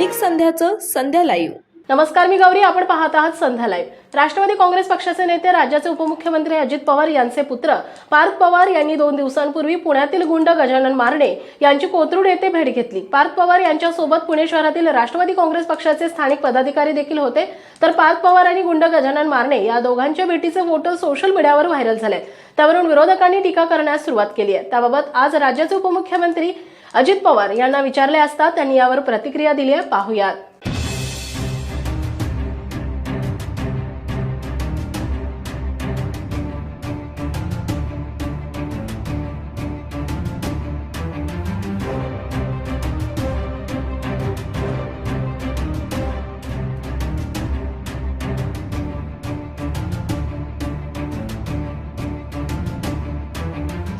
दैनिक संध्याचं संध्या live. नमस्कार मी गौरी. आपण पाहत आहात संध्या लाईव्ह. राष्ट्रवादी काँग्रेस पक्षाचे नेते राज्याचे उपमुख्यमंत्री अजित पवार यांचे पुत्र पार्थ पवार यांनी दोन दिवसांपूर्वी पुण्यातील गुंड गजानन मारणे यांची कोथरूड येथे भेट घेतली. पार्थ पवार यांच्यासोबत पुणे शहरातील राष्ट्रवादी काँग्रेस पक्षाचे स्थानिक पदाधिकारी देखील होते. तर पार्थ पवार आणि गुंड गजानन मारणे या दोघांच्या भेटीचे फोटो सोशल मीडियावर व्हायरल झाले त्यावरून विरोधकांनी टीका करण्यास सुरुवात केली आहे. त्याबाबत आज राज्याचे उपमुख्यमंत्री अजित पवार यांना विचारले असता त्यांनी यावर प्रतिक्रिया दिली आहे. पाहुयात.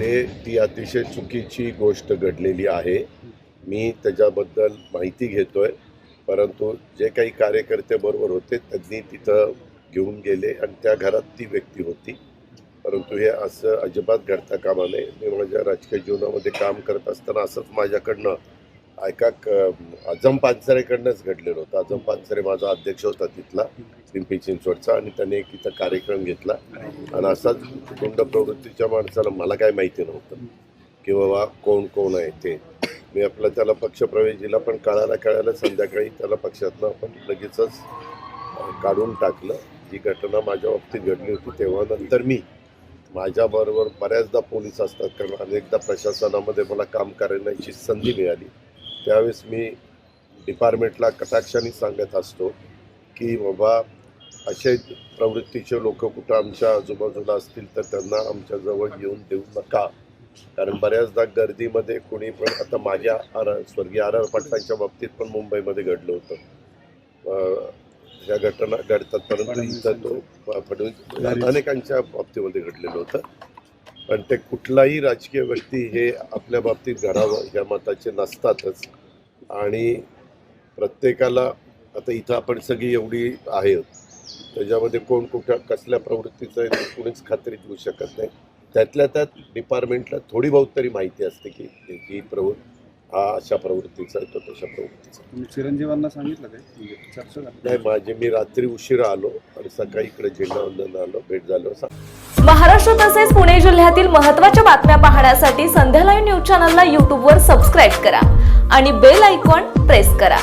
मध्ये ती अतिशय चुकीची गोष्ट घडलेली आहे. मी त्याच्याबद्दल माहिती घेतोय. परंतु जे काही कार्यकर्ते बरोबर होते त्यांनी तिथं घेऊन गेले आणि त्या घरात ती व्यक्ती होती. परंतु हे असं अजिबात घडता कामा नये. मी माझ्या राजकीय जीवनामध्ये काम करत असताना असंच माझ्याकडनं ऐका क- पानसरेकडनंच घडलेलं होतं. आझम पानसरे माझा अध्यक्ष होता तिथला. पिंपरी चिंचवडचा आणि त्याने एक इथं कार्यक्रम घेतला. आणि असाच गुंड प्रवृत्तीच्या माणसाला मला काय माहिती नव्हतं की बाबा कोण कोण आहे ते. मी आपला त्याला पक्षप्रवेश दिला पण कळायला कळायला संध्याकाळी त्याला पक्षातनं आपण लगेचच काढून टाकलं. जी घटना माझ्या बाबतीत घडली होती तेव्हा नंतर मी माझ्याबरोबर बऱ्याचदा पोलीस असतात कारण अनेकदा प्रशासनामध्ये मला काम करण्याची संधी मिळाली. त्यावेळेस मी डिपार्टमेंटला कटाक्षाने सांगत असतो की बाबा असे प्रवृत्तीचे लोक कुठं आमच्या आजूबाजूला असतील तर त्यांना आमच्याजवळ येऊन देऊ नका. कारण बऱ्याचदा गर्दीमध्ये कोणी पण आता माझ्या आर स्वर्गीय आर आर पाटलांच्या बाबतीत पण मुंबईमध्ये घडलं होतं. ह्या घटना घडतात परंतु इथं तो फडणवीस अनेकांच्या बाबतीमध्ये घडलेलं होतं. पण ते कुठलाही राजकीय व्यक्ती हे आपल्या बाबतीत घडावं या मताचे नसतातच. आणि प्रत्येकाला आता इथं आपण सगळी एवढी आहेत. त्याच्यामध्ये कोण कुठं कसल्या प्रवृत्तीचं आहे ते कुणीच खात्री देऊ शकत नाही. त्यातल्या त्यात डिपार्टमेंटला थोडी बहुत तरी माहिती असते की ही प्रवृत्ती हा अशा प्रवृत्तीचा आहे तो तशा प्रवृत्तीचा चिरंजीवांना सांगितलं काय? म्हणजे चर्चा नाही माझे मी रात्री उशिरा आलो आणि सकाळी इकडे झेंडावंदन आलो भेट झालो महाराष्ट्र तसेच पुणे जिल्ह्यातील महत्त्वाच्या बातम्या पाहण्यासाठी संध्या लाईव्ह न्यूज चॅनलला यूट्यूबवर सबस्क्राईब करा आणि बेल आयकॉन प्रेस करा.